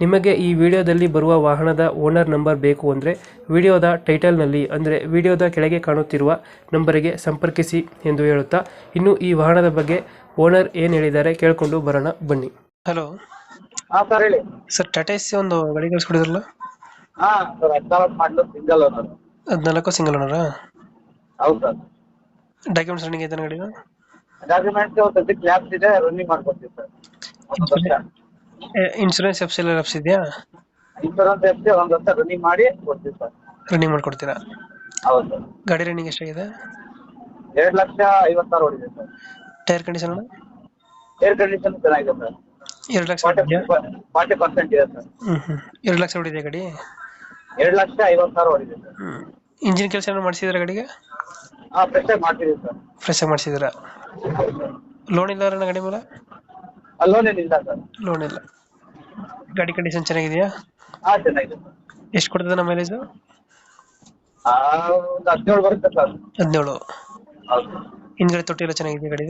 ನಿಮಗೆ ಈ ವಿಡಿಯೋದಲ್ಲಿ ಬರುವ ವಾಹನದ ಓನರ್ ನಂಬರ್ ಬೇಕು ಅಂದರೆ ವಿಡಿಯೋದ ಟೈಟಲ್ನಲ್ಲಿ ಅಂದರೆ ವಿಡಿಯೋದ ಕೆಳಗೆ ಕಾಣುತ್ತಿರುವ ನಂಬರಿಗೆ ಸಂಪರ್ಕಿಸಿ ಎಂದು ಹೇಳುತ್ತಾ ಇನ್ನು ಈ ವಾಹನದ ಬಗ್ಗೆ ಓನರ್ ಏನು ಹೇಳಿದ್ದಾರೆ ಕೇಳಿಕೊಂಡು ಬರೋಣ ಬನ್ನಿ. ಹಲೋ. ಹಾ ಸರ್ ಹೇಳಿ. ಸರ್ ಟಾಟಾ ಎಸ್ ಒಂದು ಗಾಡಿ ಕಳಿಸ್ಕೊಡಿದ್ರಲ್ಲ? ಹಾ ಸರ್ ಹದಿನಾಲ್ಕು ಮಾಡಲು ಸಿಂಗಲ್ ಓನರ್ ಹದಿನಾಲ್ಕು ಸಿಂಗಲ್ ಓನರಾ ಹೌದು ಸರ್. ಡಾಕ್ಯುಮೆಂಟ್ಸ್ ರನ್ನಿಂಗ್ ಐತೆ ಡಾಕ್ಯುಮೆಂಟ್ಸ್ ಒಂದು ಸದ್ಯಕ್ಕೆ ಲ್ಯಾಬ್ಸ್ ಇದೆ ರನ್ನಿಂಗ್ ಮಾಡ್ಕೊಡ್ತೀವಿ ಸರ್. ಒಂದು ಎಫ್ ಸಿ ಎಲ್ ಎಲ್ಲ ಎಫ್ಸ್ ಇದೆಯಾ ಇನ್ಶೂರೆನ್ಸ್ ಎಫ್ಸಿ ಒಂದು ವರ್ಷ ರನ್ನಿಂಗ್ ಮಾಡಿ ಕೊಡ್ತೀವಿ ಸರ್. ರನ್ನಿಂಗ್ ಮಾಡ್ಕೊಡ್ತೀರಾ? ಹೌದು. ಸರ್ ಗಾಡಿ ರನ್ನಿಂಗ್ ಎಷ್ಟಾಗಿದೆ? ಎರಡು ಲಕ್ಷ ಐವತ್ತು ಸಾವಿರ ಹೊಡಿದೆ sir tyre condition air condition ಚೆನ್ನಾಗಿದೆ ಸರ್. ಎರಡು ಲಕ್ಷ ಫಾರ್ಟಿ ಪರ್ಸೆಂಟ್ ಇದೆ ಸರ್. ಹ್ಞೂ ಹ್ಞೂ ಎರಡು ಲಕ್ಷ ಹೊಡಿದೆ ಗಾಡಿ? ಎರಡು ಲಕ್ಷ ಐವತ್ತು ಸಾವಿರ ಹೊಡಿದೆ ಸರ್. ಹ್ಞೂ ಇಂಜಿನ್ ಕೆಲಸ ಏನಾದ್ರು ಮಾಡಿಸಿದ್ರೆ ಗಾಡಿಗೆ? ಆ ಫ್ರೆಶ್ ಆಗಿ ಮಾಡ್ತೀವಿ ಸರ್. ಫ್ರೆಶ್ ಆಗಿ ಮಾಡಿಸಿದ್ದೀರಾ? ಲೋನ್ ಇಲ್ಲ ಗಾಡಿ ಮೇಲೆ? ಲೋನ್ ಏನಿಲ್ಲ ಸರ್ ಲೋನ್ ಇಲ್ಲ. ಗಾಡಿ ಕಂಡೀಷನ್ ಚೆನ್ನಾಗಿದೆಯಾ? ಹಾ ಚೆನ್ನಾಗಿದೆ ಸರ್ ಎಷ್ಟು ಕೊಡ್ತದೆ ನಮ್ಮ ಮೈಲೇಜ್ ಆ ಒಂದು ಹದಿನೇಳು ಬರುತ್ತೆ ಸರ್ ಹದಿನೇಳು. ಹೌದು. ಹಿಂದ್ಗಡೆ ತೊಟ್ಟಿ ಎಲ್ಲ ಚೆನ್ನಾಗಿದೆ ಗಾಡಿ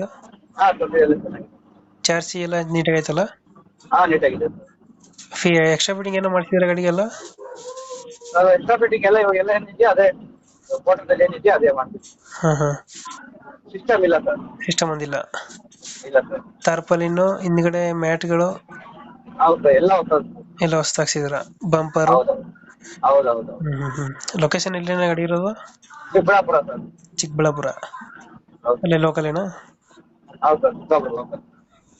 ಹಾ ತೊಂದರೆ ಎಲ್ಲ ಚೆನ್ನಾಗಿದೆ. ಚಾರ್ಸಿ ಎಲ್ಲ ನೀಟಾಗಿ ಆಯ್ತಲ್ಲ ಹಾ ನೀಟಾಗಿದೆ ಸರ್ ಫೀ ಎಕ್ಸ್ಟ್ರಾ ಫಿಟ್ಟಿಂಗ್ ಏನೋ ಮಾಡಿಸಿದ್ರೆ ಗಾಡಿಗೆಲ್ಲ? ಎಕ್ಸ್ಟ್ರಾ ಫಿಟ್ಟಿಂಗ್ ಎಲ್ಲ ಇವಾಗ ಎಲ್ಲ ಏನಿದೆಯೋ ಅದೇ ಫೋಟೋದಲ್ಲಿ ಏನಿದೆಯೋ ಅದೇ ಮಾಡ್ತೀವಿ. ಹಾಂ ಹಾಂ. ಸಿಸ್ಟಮ್ ಇಲ್ಲ ಸರ್ ಸಿಸ್ಟಮ್ ಒಂದಿಲ್ಲ. ಇಲ್ಲ ಸರ್ ಹಿಂದ್ಗಡೆ ಮ್ಯಾಟ್ಗಳು? ಹೌದು ಸರ್ ಎಲ್ಲ ಹೊಸದು ಎಲ್ಲ ಬಂಪರು? ಹೌದು ಹೌದು ಹೌದು. ಹ್ಮ್ ಹ್ಮ್ ಹ್ಮ್. ಲೊಕೇಶನ್ ಎಲ್ಲಿನ ಗಾಡಿ ಇರೋದು? ಚಿಕ್ಕಬಳ್ಳಾಪುರ ಸರ್ ಚಿಕ್ಕಬಳ್ಳಾಪುರ. ಹೌದು. ಅಲ್ಲೇ ಲೋಕಲ್ ಏನಾ? ಹೌದು ಸರ್ ಚಿಕ್ಕಬಳ್ಳಾಪುರ local.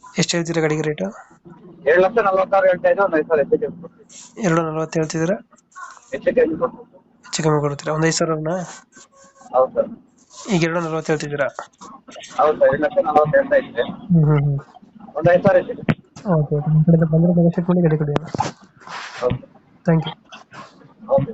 ಎಷ್ಟು ಹೇಳ್ತೀರಾ ಗಾಡಿಗೆ ರೇಟು ಎರಡು ಲಕ್ಷ ನಲ್ವತ್ತಾರು ಹೇಳ್ತಾ ಇದ್ದು ಒಂದು ಐದು ಸಾವಿರ ಹೆಚ್ಚು ಕಮ್ಮಿ ಕೊಡ್ತೀವಿ ಎರಡು ನಲ್ವತ್ತು ಹೇಳ್ತಿದ್ದೀರಾ? ಹೆಚ್ಚು ಕಮ್ಮಿ ಕೊಡ್ತೀವಿ ಹೆಚ್ಚು ಕಮ್ಮಿ ಕೊಡ್ತೀರಾ? ಒಂದು ಐದು ಸಾವಿರ ಹೌದು ಸರ್ ಈಗ ಎರಡು ನಲ್ವತ್ತು ಹೇಳ್ತಿದ್ದೀರಾ? ಹೌದು ಸರ್ ಎರಡು ಲಕ್ಷ ನಲವತ್ತು ಹೇಳ್ತಾ ಇದ್ದೆ. ಹ್ಮ್ ಒಂದು ಐದು ಸಾವಿರ ಇದೆ ಓಕೆ ಓಕೆ. ಮಾಡಿ ಥ್ಯಾಂಕ್ ಯು ಓಕೆ